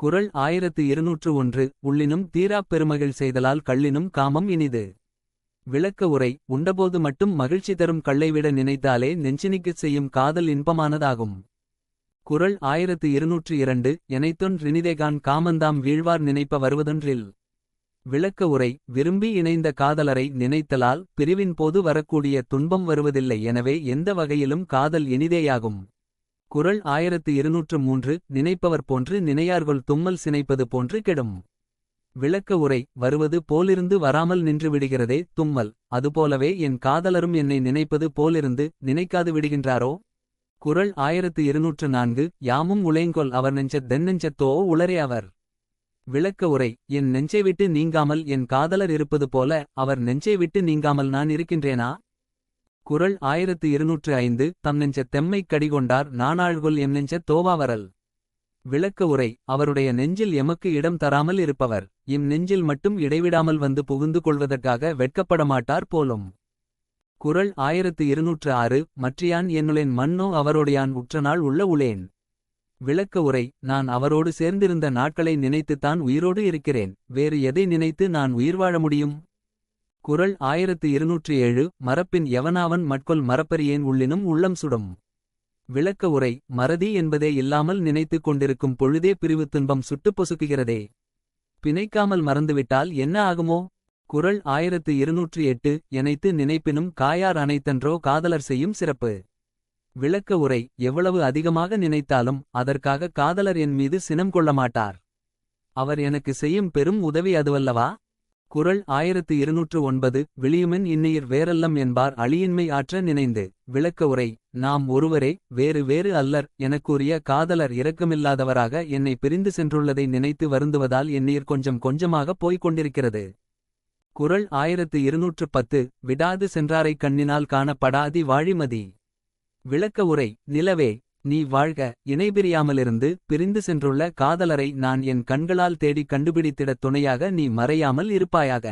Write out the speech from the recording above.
குரல் ஆயிரத்து இருநூற்று ஒன்று உள்ளினும் தீராப் பெருமகிழ் செய்தலால் கள்ளினும் காமம் இனிது. விளக்க உரை உண்டபோது மட்டும் மகிழ்ச்சி தரும் கள்ளைவிட நினைத்தாலே நெஞ்சினிக்குச் செய்யும் காதல் இன்பமானதாகும். குறள் ஆயிரத்து இருநூற்று இரண்டு எனைத்தொன் ரினிதேகான் காமந்தாம் வீழ்வார் நினைப்ப வருவதொன்றில். விளக்க உரை விரும்பி இணைந்த காதலரை நினைத்தலால் பிரிவின் போது வரக்கூடிய துன்பம் வருவதில்லை எனவே எந்த வகையிலும் காதல் இனிதேயாகும். குரல் ஆயிரத்து இருநூற்று மூன்று நினைப்பவர் போன்று நினையார்கொள் தும்மல் சினைப்பது போன்று கெடும். விளக்க உரை வருவது போலிருந்து வராமல் நின்று விடுகிறதே தும்மல் அதுபோலவே என் காதலரும் என்னை நினைப்பது போலிருந்து நினைக்காது விடுகின்றாரோ. குரல் ஆயிரத்து இருநூற்று நான்கு யாமும் உளைங்கொல் அவர் நெஞ்சத் தென்னெஞ்சத்தோ உளரே அவர். விளக்க உரை என் நெஞ்சை விட்டு நீங்காமல் என் காதலர் இருப்பது போல அவர் நெஞ்சை விட்டு நீங்காமல் நான் இருக்கின்றேனா. குரல் ஆயிரத்து இருநூற்று ஐந்து தம் நெஞ்சத் தெம்மைக் கடிகொண்டார் நானாழ்கொல் எம் நெஞ்சத் தோவாவரல். விளக்க உரை அவருடைய நெஞ்சில் எமக்கு இடம் தராமல் இருப்பவர் இம் நெஞ்சில் மட்டும் இடைவிடாமல் வந்து புகுந்து கொள்வதற்காக வெட்கப்படமாட்டார் போலும். குரல் ஆயிரத்து இருநூற்று ஆறு மற்றியான் என்னுளேன் மன்னோ அவரோடையான் உற்றநாள் உள்ள உளேன். விளக்க உரை நான் அவரோடு சேர்ந்திருந்த நாட்களை நினைத்துத்தான் உயிரோடு இருக்கிறேன் வேறு எதை நினைத்து நான் உயிர் வாழ முடியும். குரல் ஆயிரத்து இருநூற்று ஏழு மரப்பின் எவனாவன் மட்கொல் மரப்பரியேன் உள்ளினும் உள்ளம் சுடும். விளக்க உரை மறதி என்பதே இல்லாமல் நினைத்துக் கொண்டிருக்கும் பொழுதே பிரிவு துன்பம் சுட்டுப் பொசுக்குகிறதே. பிணைக்காமல் மறந்துவிட்டால் என்ன ஆகுமோ. குரல் ஆயிரத்து இருநூற்று எட்டு எனைத்து நினைப்பினும் காயார் அனைத்தன்றோ காதலர் செய்யும் சிறப்பு. விளக்க உரை எவ்வளவு அதிகமாக நினைத்தாலும் அதற்காக காதலர் என் மீது சினம் கொள்ள மாட்டார். அவர் எனக்கு செய்யும் பெரும் உதவி அதுவல்லவா. குரல் ஆயிரத்து இருநூற்று ஒன்பது விளியுமென் இன்னியிர் வேறல்லம் என்பார் அழியின்மை ஆற்ற நினைந்து. விளக்க உரை நாம் ஒருவரே வேறு வேறு அல்லர் எனக்குரிய காதலர் இரக்கமில்லாதவராக என்னை பிரிந்து சென்றுள்ளதை நினைத்து வருந்துவதால் என்னீர் கொஞ்சம் கொஞ்சமாக போய்க் கொண்டிருக்கிறது. குரல் ஆயிரத்து இருநூற்று பத்து விடாது சென்றாரைக் கண்ணினால் காணப்படாதி வாழிமதி. விளக்க உரை நிலவே நீ வாழ்க இணைபிரியாமலிருந்து பிரிந்து சென்றுள்ள காதலரை நான் என் கண்களால் தேடிக் கண்டுபிடித்திடத் துணையாக நீ மறையாமல் இருப்பாயாக.